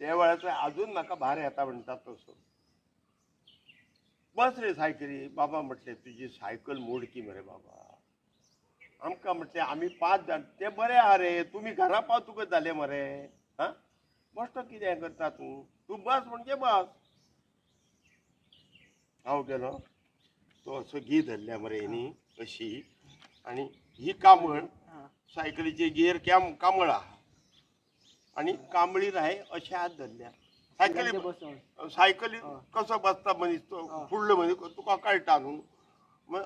त्या वेळाचं अजून म्हाका भार येता म्हणटात तसो. बस रे सायकली. बाबा म्हटले तुझी सायकल मोडकी मरे बाबा. आमकां म्हटले आमी पांच जाण. ते बरे आहा रे. तुमी घरा पावतुकच जाले मरे. हा? मस्त कितें करता तूं? तूं बस म्हणजे बस. हांव गेलो. तो असो घी धरल्या मरे हेणी अशी आणि ही कामळ सायकलीचे गियर कॅम कांबळ आहा आणि कांबळीर आहे अशे हात धरल्या सायकली सायकली हं. कसो बसता मनीस तो हं. फुडलो मनीस तुका कळटा न्हू मग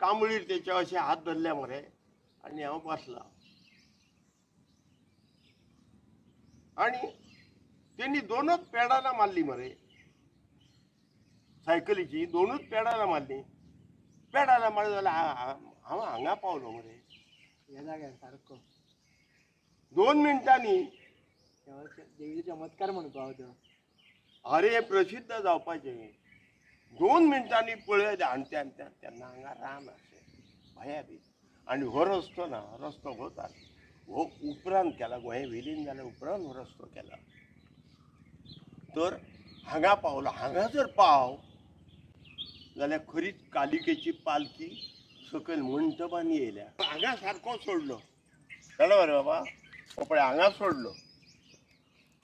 कांबळीर तेचे अशे हात धरल्या मरे आणि हांव बसला आणि त्यांनी दोनच पेडाला मारली मरे सायकलीची दोनच पेडाला मारली पेडाला मारली जाल्यार हा- हा- हांव हांगा पावलो मरे सारको दोन मिनटांनी देवीचे चमत्कार म्हणतो हांव अरे प्रसिद्ध जावपाचें दोन मिनटांनी पळयत आणि आणत्या त्यांना तेन्ना हांगा रान भया बी. आनी हो रस्तो ना रस्तो होता हो उपरांत केला हो गोंय वेलीन जाल्यार उपरांत हो रस्तो केला. तर हांगा पावलो. हांगा जर पाव जाल्यार खरीच कालिकेची पालखी सकयल मंटपांनी येयल्या हांगा सारको सोडलो. कळ्ळें मरे बाबा. हो पळय हांगा सोडलो.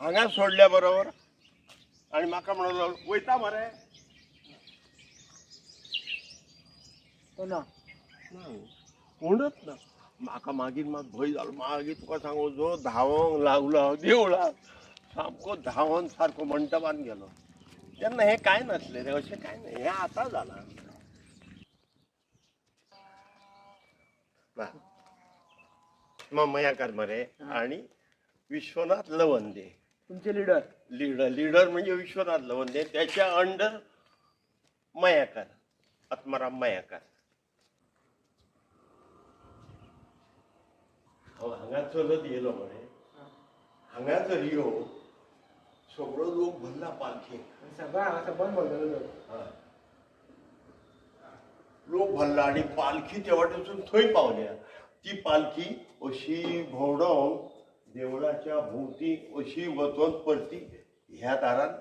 हांगा सोडल्या बरोबर. आणि म्हाका म्हणलो वयता मरे तो ना. कोणच ना. म्हाका मागीर मात भंय जालो मागीर तुका सांगू जो धांवोंक लागलो हांव देवळाक सामको धांवन सारको मंटपान गेलो. तेन्ना हें कांय नासलें रे? अशें कांय ना हें आतां जालां ना मयाकार मरे आणि विश्वनाथ लवंदे. तुमचे लिडर लीडर लीडर म्हणजे विश्वनाथ लवंदे. त्याच्या अंडर मयाकार. आत्माराम मयाकार. हांगा चलत येयलो मरे हांगा जर यो सगळो लोक भरला पालखेक सगळं हांगा सबंद बोलतलो लोक भरला आणि पालखी त्या वाटेसून थंय पावल्या. ती पालखी अशी भोंवडोन देवळाच्या भोवती अशी वचोन परती ह्या दारान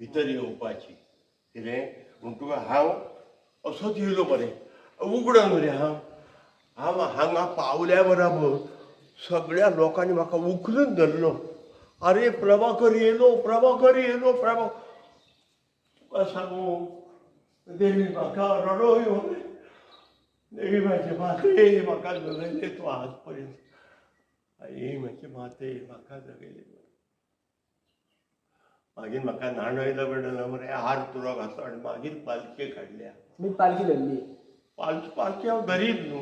भितर येवपाची कितें म्हणटकूच हांव असोच येयलो मरे उगडो मरे हांव हांव हांगा पावल्या बराबर सगळ्या लोकांनी म्हाका उखलून धरलो. अरे प्रभाकर येयलो प्रभाकर येयलो प्रभा तुका सांगू? देवी म्हाका रडो येवन देवी म्हाजे माते म्हाका जगयले तूं आज पर्यंत आई म्हाजे माते म्हाका जगयले मागीर म्हाका न्हाणयलो बिणयलो मरे हार तुरो घातलो आनी मागीर पालखे काडल्या मी पालखी धरली. पालखी पालखी हांव धरीत न्हू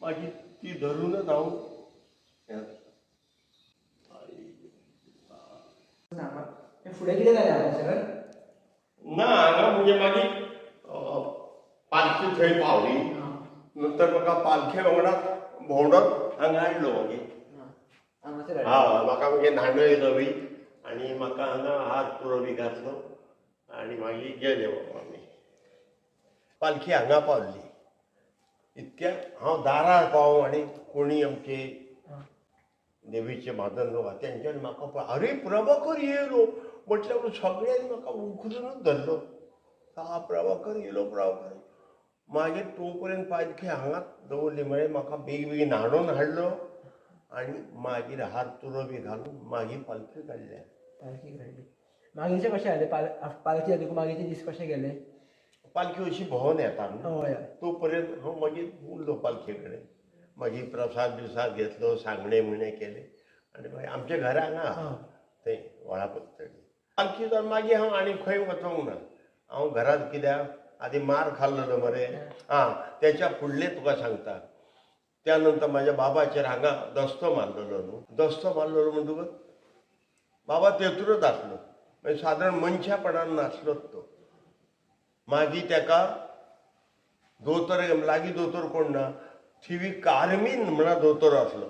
मागीर ती धरूनच हांव फुडें कितें जालें ना हांगा म्हणजे मागीर पालखी थंय पावली. नंतर म्हाका पालखे वांगडा भोंवडोन हांगा हाडलो मागीर हा म्हाका मागीर न्हाणयलो बी आनी म्हाका हांगा हात पुरो बी घातलो. आनी मागीर गेले बाबा आमी पालखी हांगा पावल्ली इतक्यात हांव दारार पाव आनी कोणी आमचे देवीचे मादन लोक आहा तेंच्यांनी म्हाका पळय अरे प्रभाकर येयलो म्हटल्यार सगळ्यांनी म्हाका उखलूनच धरलो. हा प्रभाकर येयलो प्रभाकर मागीर तो पर्यंत पालखी हांगाच दवरली. म्हळ्यार म्हाका बेगी बेगीन न्हाणून हाडलो. आनी मागीर हात तुरो बी घालून मागीर पालखी काडल्या पालखी काडली मागीरचे कशें जालें पाल पालखी जाली मागीरचे दीस कशे गेले? पालखी अशी भोंवन येता हय हय तो पर्यंत हांव मागीर उरलो पालखे कडेन मागीर प्रसाद बिसाद घेतलो सांगणे बिगणे केले. आनी मागीर आमच्या घरा हांगा थंय व्हळा पत्तडी पालखी जावन मागीर हांव आनी खंय वचोंक ना हांव घरांत कित्याक आदी मार खाल्लो मरे. आं तेच्या फुडलें तुका सांगता. त्या नंतर म्हाज्या बाबाचेर हांगा दस्तो मारलेलो न्हू दस्तो मारलेलो म्हणटकच बाबा तेतूरच आसलो. म्हणजे मागीर सादारण मनशापणान नासलोच तो मागीर तेका दोतोर लागीं दोतोर कोण ना? थिवी कार्मीन म्हणा दोतोर आसलो.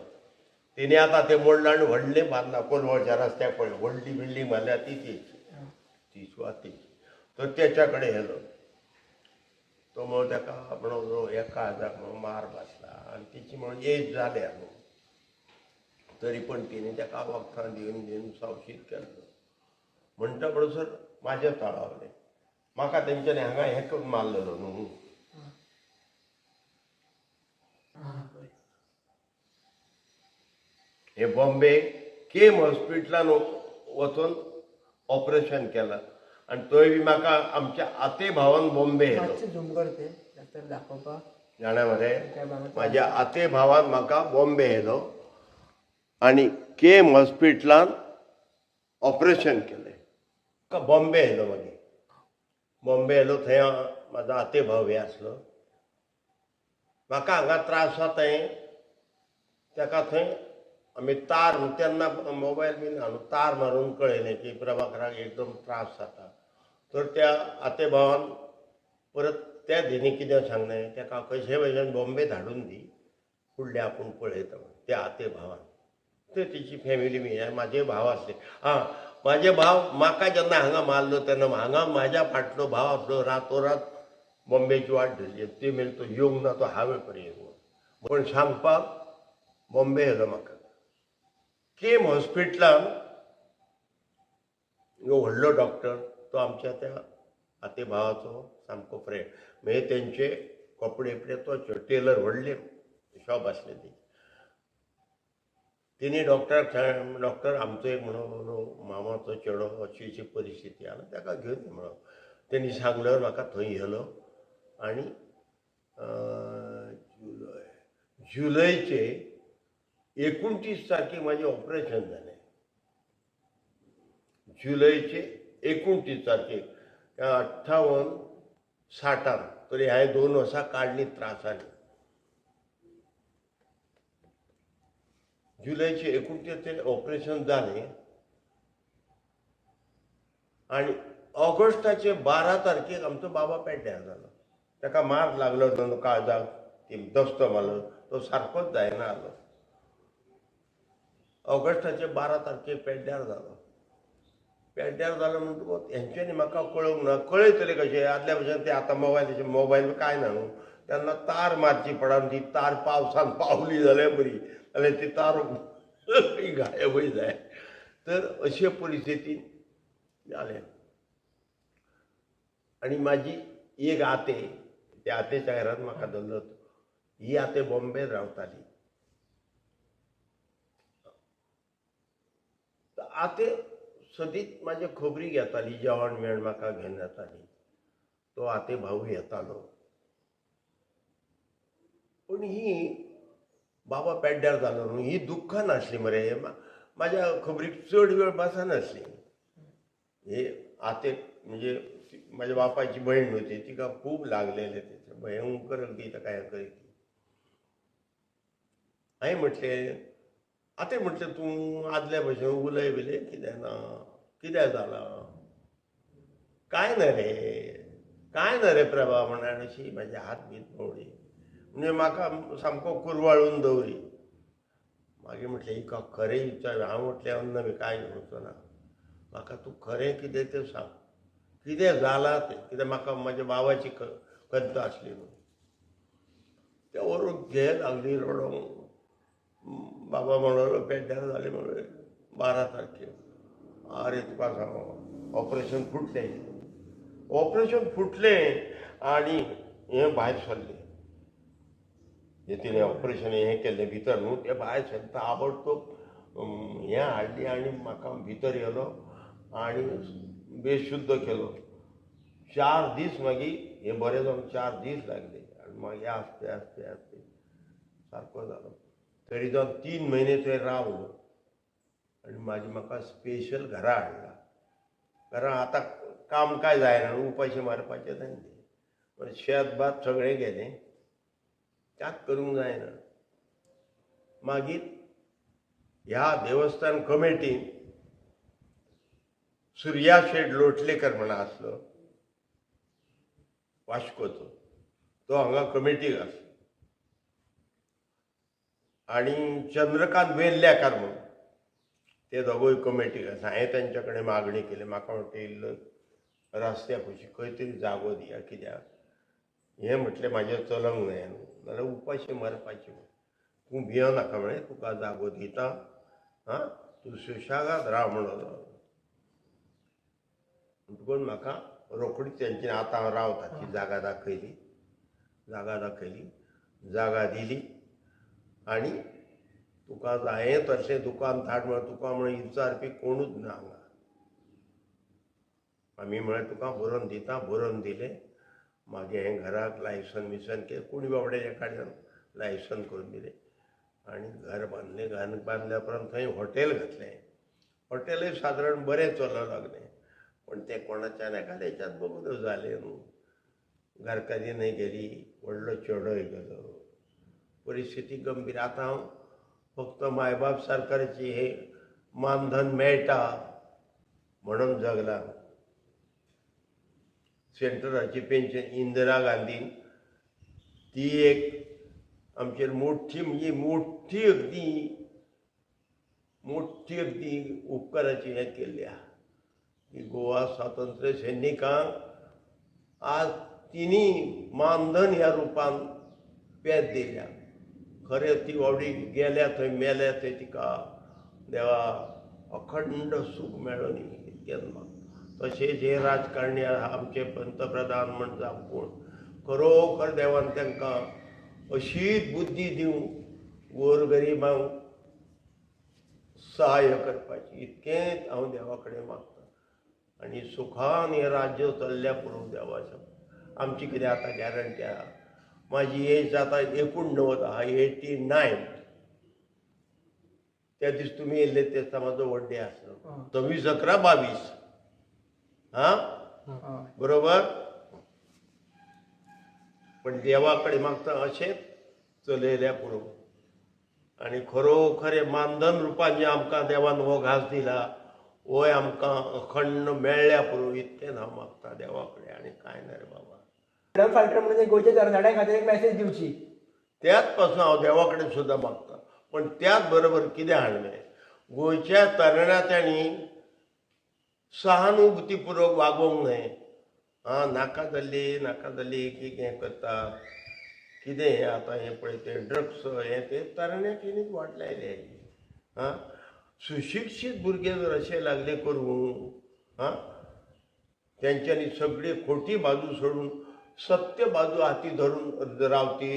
तिने आतां तें मोडलं आणि व्हडलें बांधला कोलवळच्या रस्त्याक पळय व्हडली बिल्डींग बांदल्या ती तेची ती स्वाती. तर तेच्या कडेन तो म्हणून तेका आपण एका हजार म्हणून मार बसला. आनी म्हणून एज जाल्या तरी पण तिणे तेका वखदां दिवन दिवन सावशीत केलं. म्हणटा बरोबर माझे तळावले म्हाका तेंच्यानी हांगा हें करून मारलेलो न्हू हे बॉम्बे केम हॉस्पिटलान वचून ऑपरेशन केलां. आनी थंय बी म्हाका आमच्या आते भावान बॉम्बे येयलो ते दाखोवपाक जाणा मरे काय बाबा माझ्या आते भावान म्हाका बॉम्बे येयलो आनी केम हॉस्पिटलान ऑपरेशन केलें. बॉम्बे येयलो मागीर बॉम्बे येयलो थंय म्हाजो आते भाव बी आसलो म्हाका हांगा त्रास जाताय ताका थंय आमी तार तेन्ना मोबायल बी ना न्हू तार मारून कळयलें की प्रभाकराक एकदम त्रास जाता. तर त्या आते भावान परत त्या दिनी कितें सांगलें तेका कशे भशेन बॉम्बे धाडून दी. फुडलें आपूण पळयता त्या आते भावान. ते तिची फॅमिली बी म्हाजे भाव आसले आं म्हाजे भाव म्हाका जेन्ना हांगा मारलो तेन्ना हांगा म्हाज्या फाटलो भाव आसलो रातोरात बॉम्बेची वाट धरली. ते मेरेन तो येवंक ना तो हांवें पर्यंत पण सांगपाक बॉम्बे येयलो म्हाका केम हॉस्पिटलान व्हडलो डॉक्टर तो आमच्या त्या आते भावाचो सामको फ्रेंड मागीर म्हणजे तेंचे कपडे बिपडे तो टेलर व्हडले. शॉप आसले ती. तिने डॉक्टर डॉक्टर आमचो एक म्हणून मामाचो चेडो अशी अशी परिस्थिती आहा ताका घेवन म्हणून. तेणी सांगल्यावर म्हाका थंय येलो आनी जुलय जुलयचे एकुणतीस तारखेक म्हाजें ऑपरेशन जालें जुलयचे एकुणतीस तारखेक त्या अठ्ठावन साठान तरी ह्या दोन वर्सां काडलीं त्रासाने. जुलयचे एकुणतीस ते ऑपरेशन जालें आनी ऑगस्टाचे बारा तारखेक आमचो बाबा पेड्ड्यार जालो. ताका मार लागलो न्हू काळजाक दस्तो मारलो. तो सारकोच जायना आलो. ऑगस्टाचे बारा तारखेक पेड्ड्यार जालो. पेड्ड्यार जालो म्हणटकूच हेंच्यांनी म्हाका कळोवंक ना हो? कळयतले कशें आदल्या भशेन ते आतां मोबायलाचे मोबायल कांय ना न्हू तेन्ना तार मारची पडून ती तार पावसान पावली जाल्यार बरी. जाल्यार ती तार गायबय जाय. तर अशे परिस्थितीन जालें आनी म्हाजी एक आते त्या आतेच्या घरांत म्हाका धरलो ही आते बॉम्बे रावताली. आते सदींच म्हाजे खबरी घेताली जेवण बिवण म्हाका घेवन येताली तो आते भाऊ येतालो. पूण ही बाबा पेड्ड्यार जालो न्हू ही दुख्खान नासली मरे म्हाज्या खबरीक चड वेळ बसनासली हे आते म्हणजे म्हाज्या बापायची भयण न्हू ती तिका खूब लागलेले ते भयंकर ती ताका हें करीत. हांवें म्हटलें आतां म्हटलें तूं आदल्या भशेन उलय बिलय कितें ना कितें जालां काय ना रे काय ना रे प्रभा म्हणान अशी म्हाजे हात बीत पवळी म्हणजे म्हाका सामको कुरवाळून दवरी. मागीर म्हटलें हिका खरें विचार हांव म्हटलें अन्न बी कांय घेवचो ना. म्हाका तूं खरें कितें तें सांग. कितें जालां तें? कित्याक म्हाका म्हज्या बाबाची क खंत आसली न्हू ते व्हरून घे लागली रडोंक बाबा म्हणलो पेड्ड्यार जालें म्हणून बारा तारखे. आरे तुका ऑपरेशन फुटलें. ऑपरेशन फुटलें आनी हें भायर सरलें जे तिणें ऑपरेशन हें केले भितर न्हू तें भायर सरता ताबडतोब हे हें हाडली आनी म्हाका भितर येलो आनी बेशुद्ध केलो. चार दीस मागीर हें बरें जावन चार दीस लागले. आनी मागीर आस्ते आस्ते आस्ते सारको जालो तरी जावन तीन म्हयने थंय रावलो आनी मागीर म्हाका स्पेशल घरा हाडला घरा आतां काम काय जायना न्हू मारपाचें मारपाचे धंदे. पण शेत भात सगळें गेलें. त्यात करूंक जायना. मागीर ह्या देवस्थान कमिटीन सुर्या शेट लोटलेकर म्हण आसलो वास्कोचो तो हांगा कमिटीक आसलो आनी चंद्रकांत वेल्ल्याकार म्हणून. ते दोगूय कमिटी आसा हांवें तेंच्या कडेन मागणी केली. म्हाका म्हणटा रस्त्या खुशी खंय तरी जागो दिया कित्याक हें म्हटलें म्हाजें चलंक जाय न्हू नाल्यार उपाशी मारपाचें तूं भियो नाका म्हळें तुका जागो दिता? आं तूं सुशागाद राव म्हणलो म्हणटकून म्हाका रोखडी तेंच्यानी आतां हांव रावता ती जागा दाखयली. जागा दाखयली. जागा दिली. आनी तुका हांवें तशें दुकान धाड म्हळ्यार तुका म्हळ्यार विचारपी कोणूच ना हांगा. आमी म्हळ्यार तुका बरोवन दिता बरोवन दिलें. मागीर हें घराक लायसन बिसन केलें कोणी बाबड्याच्या कडल्यान लायसन करून दिलें. आनी घर बांदलें घर बांदल्या उपरांत थंय हॉटेल घातलें. हॉटेलूय सादारण बरें चलूंक लागलें. पण तें कोणाच्यान एखाद्याच्यान बघून जालें न्हू. घरकान्नी गेली व्हडलो चेडोय गेलो. परिस्थिती गंभीर. आतां हांव फक्त मायबाप सरकाराची हे मानधन मेळटा म्हणून जगला. सेंट्रलाची पेन्शन इंदिरा गांधीन ती एक आमचेर मोठी म्हणजे मोठी अगदी मोठी अगदी उपकाराची हें केल्ली आहा की गोवा स्वातंत्र्य सैनिकांक आज तिनी मानधन ह्या रुपान पेज दिल्या. खरें ती वावडी गेल्या थंय मेल्या थंय तिका देवा अखंड सुख मेळ्ळो न्ही इतकेंच तशेंच हे राजकारणी आमचे पंतप्रधान म्हण जावं कोण खरोखर देवान तांकां अशीच बुद्धी दिवं गोरगरिबांक सहाय्य करपाची. इतकेंच हांव देवा कडेन मागतां. आनी सुखान हें राज्य चल्ल्या पुरो देवाच्या आमची कितें आतां गॅरंटी आहा? म्हाजी एज आतां एकुणणव्वद आहा एटी नायन त्या दीस तुमी येयल्ले ते दिसा म्हाजो बड्डे आसलो हं. सव्वीस अकरा बावीस. हां? बरोबर? पण देवा कडेन मागता अशेंच चलयल्या पुरो आनी खरोखर मानधन रुपान जे आमकां देवान हो घास दिला. होय आमकां अखंड मेळ्ळ्या पुरो इतकेंच हांव मागता देवा कडेन आनी कांय ना रे बाबा. फ्रीडम फायटर म्हणून गोंयच्या तरणाट्यां खातीर एक मॅसेज दिवची त्याच पासून हांव देवा कडेन सुद्दां मागतां पण त्याच बरोबर कितें हाडलें गोंयच्या तरणाट्यांनी सहानुभुतीपूर्वक वागोवंक न्हय आं नाका जाल्ली नाका जाल्ली एक एक हें करता कितें हें आतां हें पळय तें ड्रग्स हें तें तरणाट्यांनीच वाट लायलें आं सुशिक्षीत भुरगे जर अशें लागले करूं आं तेंच्यांनी सगळी खोटी बाजू सोडून सत्य बाजू हाती धरून रावती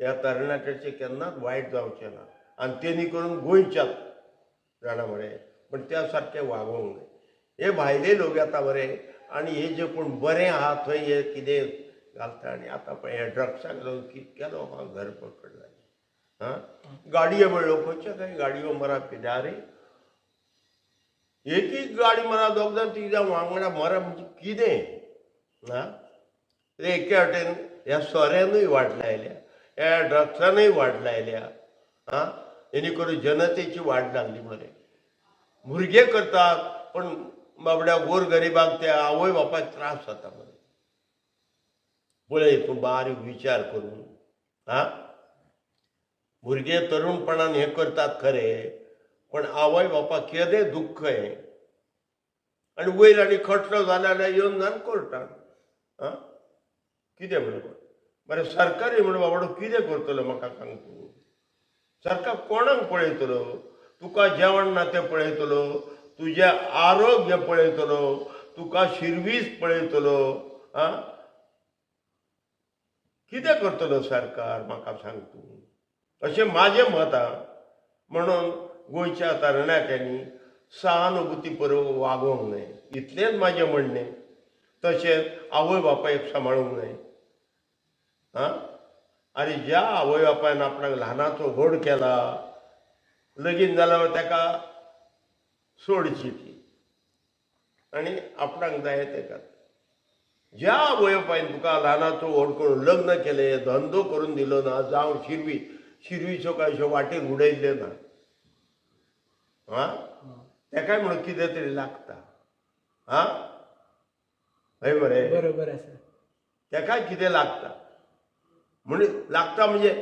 ह्या तरणाट्याचे केन्नाच वायट जावचें ना. आनी तेणी करून गोंयच्याच जाणा म्हळें पण त्या सारकें वागोवंक न्हय हे भायले लोक येता बरे आनी हे जे कोण बरे आहा थंय हे कितें घालता आनी आतां पळय हे ड्रग्साक लागून कितक्या लोकांक घर पकडला आं गाडयो म्हणलो खंयच्या खंय गाडयो मरा पिडारी एक एक गाडी मरा दोग जाण तीग जाण वांगडा मरा म्हणजे कितें? आं एके वाटेन ह्या सोऱ्यानूय वाट लायल्या ह्या ड्रग्सानूय वाट लायल्या आं जेणे करून जनतेची वाट लागली मरे भुरगे करतात पण बाबड्या गोर गरिबांक त्या आवय बापायक त्रास जाता मरे पळय तूं बारीक विचार करून आं भुरगे तरुणपणान हें करतात खरें पण आवय बापाक केदें दुख्ख हें आनी वयर आनी खटलो जाल्यार येवन जावन कोर्टान आं कितें म्हणून बरें सरकारी म्हणून बाबडो कितें करतलो म्हाका सांग तूं सरकार कोणाक पळयतलो तुका जेवण ना तें पळयतलो तुजें आरोग्य पळयतलो तुका शिरवीज पळयतलो आं कितें करतलो सरकार म्हाका सांग तूं अशें म्हाजें मत आहा म्हणून गोंयच्या तरणाट्यांनी सहानुभूती परव वागोवंक न्हय इतलेंच म्हाजें म्हणणें तशेंच आवय बापायक सांबाळूंक न्हय आं आनी ज्या आवय बापायन आपणाक ल्हानाचो व्हड केला लगीन जाल्यार ताका सोडची ती. आनी आपणाक जाय तेका ज्या आवय बापायन तुका ल्हानाचो व्हड करून लग्न केलें धंदो करून दिलो ना जावं शिरवी शिरवीच्यो काय वाटेर उडयल्ल्यो ना. आं तेकाय म्हणून कितें तरी लागता. आं हय मरे बरोबर आसा तेकाय कितें लागता? म्हणजे लागता म्हणजे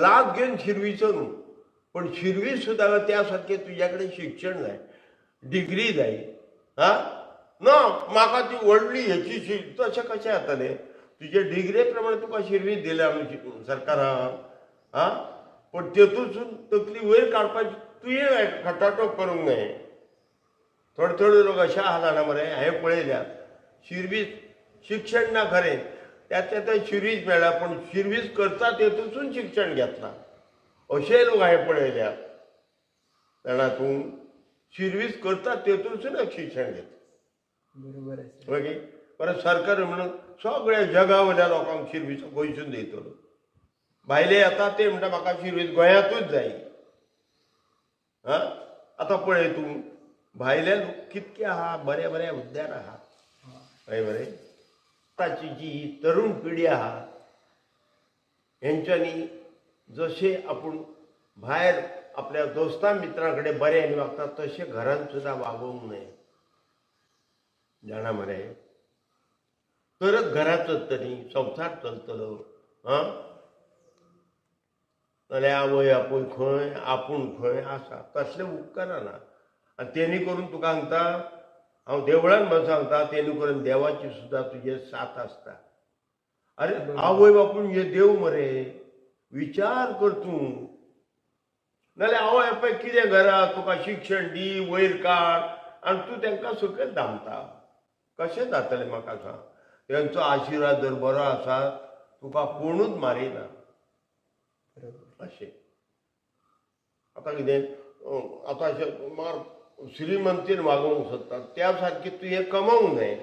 लाभ घेवन शिरवीचं न्हू पण शिरवी सुद्दां त्या सारकें तुज्या कडेन शिक्षण जाय डिग्री जाय हा? ना म्हाका ती व्हडली हेची शि- तशें कशें जातलें तुजे डिग्रे प्रमाणे तुका शिरवी दिल्या सरकारान हा? पण तेतूंतसून तकली वयर काडपाची तुवें खटाटो करूंक जाय थोडे थोडे लोक अशे आहा जाणा मरे हांवें पळयल्या शिरवी शिक्षण ना खरें. त्यातल्या ते शिर्वीस मेळ्ळा पण शिर्वीस करता तेतूनसून शिक्षण घेतला. अशेय लोक हांवें पळयल्यात जाणा तूं शिर्वीस करता तेतूनसून शिक्षण घेता बरोबर आहे परत सरकार म्हणून सगळ्या जगा वयल्या लोकांक शिर्वीचो गोंयसून दितलो. भायले येता ते म्हणटा म्हाका शिर्वीस गोंयांतूच जाय हा? आतां पळय तूं. भायले लोक कितके आहा बरे बरे हुद्द्यार आहा हय बरे आतांची जी तरुण पिढी आहा यांच्यानी जसे आपूण भायर आपल्या दोस्ता मित्रां कडेन बऱ्यान वागता तशें घरांत सुद्दां वागोवंक जाणा मरे तरच घरात चलतली संवसार चलतलो हां? जाल्यार आवय आपूय खंय आपूण खंय आसा तसले उपकारना आनी तेणी करून तुका सांगता हांव देवळान म्हणून सांगता तेणी करून देवाची सुद्दां तुजे साथ आसता अरे आवय बापूय हे देव मरे विचार कर तूं. नाल्यार आवय बापाय कितें घरा तुका शिक्षण दी वयर काड आनी तूं तांकां सकयल धामता. कशें जातलें म्हाका सांग? तेंचो आशिर्वाद जर बरो आसा तुका कोणूच मारिना. अशें. आतां कितें आतां अशें मार श्रीमंतीन वागोवंक शकतात त्या तू तुवें कमोवंक जाय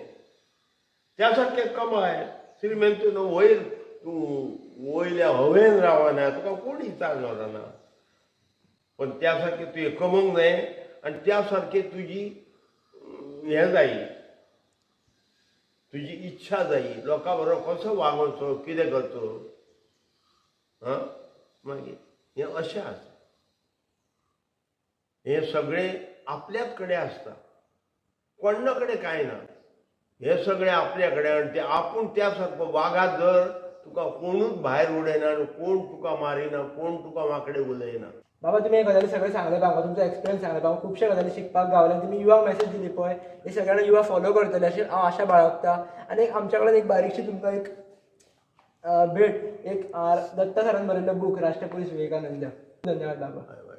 त्या सारकें कमाय. श्रीमंतीन वयर वयल्या हवेन रावना. तुका कोण चालणार ना पण त्या सारकें तुवें कमोवंक जाय आनी त्या सारकी तुजी अं, हें जायी तुजी इच्छा जायी लोकां बरोबर कसो वागोवचो कितें करचो हां? मागीर हें अशें आसा हें सगळें आपल्याच कडेन आसता कोणा कडेन कांय ना हें सगळें आपल्या कडेन ते तें आपूण त्या जर तुका कोणूच भायर उडयना आनी कोण तुका मारिना कोण तुका माकडे उलयना बाबा तुमी हे गजाली सगळे सांगले बाबा तुमचो एक्सपिरियन्स सांगले बाबा खुबशे गजाली शिकपाक गावले तुम्ही तुमी मेसेज दिली पळय. हे सगळ्यांना युवा फॉलो करतले अशी हांव आशा बाळगता. आनी एक आमच्या कडेन एक बारीकशी तुमकां एक भेट. एक दत्ता सरान बरयल्लो बूक. राष्ट्रपुरुष विवेकानंद. धन्यवाद बाबा.